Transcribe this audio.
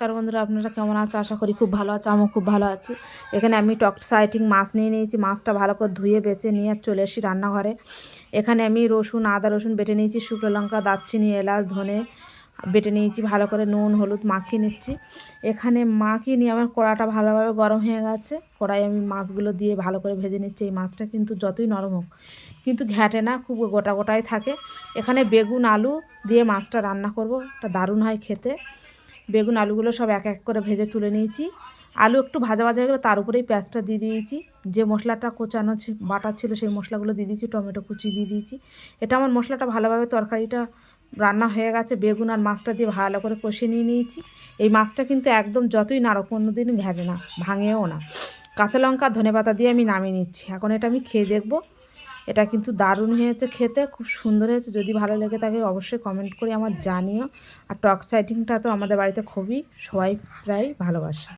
নমস্কার বন্ধুরা, আপনারা কেমন আছে? আশা করি খুব ভালো আছে, আমিও খুব ভালো আছি। এখানে আমি টক সাইটিং মাছ নিয়ে নিয়েছি, মাছটা ভালো করে ধুয়ে, বেছে নিয়ে চলে এসেছি রান্নাঘরে। এখানে আমি রসুন, আদা রসুন বেটে নিয়েছি, শুকনো লঙ্কা, দারচিনি, এলাচ, ধনে বেটে নিয়েছি, ভালো করে নুন, হলুদ মাখিয়ে নিচ্ছি। এখানে মাখিয়ে নিয়ে আমার কড়াটা ভালোভাবে গরম হয়ে গেছে। কড়াই আমি মাছগুলো দিয়ে ভালো করে ভেজে নিচ্ছি, এই মাছটা কিন্তু যতই নরম হোক। কিন্তু ঘ্যাটে না, খুব গোটা গোটাই থাকে। এখানে বেগুন, আলু দিয়ে মাছটা রান্না করব এটা দারুণ হয় খেতে। বেগুন আলুগুলো সব এক এক করে ভেজে তুলে নিয়েছি। আলু একটু ভাজা ভাজা হয়ে গেলে তার উপরেই পেঁয়াজটা দিয়ে দিয়েছি। যে মশলাটা কোচানো বাটা ছিল সেই মশলাগুলো দিয়ে দিয়েছি, টমেটো কুচি দিয়ে দিয়েছি। এটা আমার মশলাটা ভালোভাবে তরকারিটা রান্না হয়ে গেছে, বেগুন আর মাছটা দিয়ে ভালো করে কষে নিয়ে নিয়েছি। এই মাছটা কিন্তু একদম যতই নাড়ো কোনো দিন ঘেরে না, ভাঙেও না। কাঁচা লঙ্কা ধনে পাতা দিয়ে আমি নামিয়ে নিচ্ছি। এখন এটা আমি খেয়ে দেখব এটা কিন্তু দারুণ হয়েছে খেতে, খুব সুন্দর হয়েছে। যদি ভালো লেগে থাকে অবশ্যই কমেন্ট করে আমার জানিও। আর টক সাইটিংটা তো আমাদের বাড়িতে খুবই, সবাই প্রায় ভালোবাসে।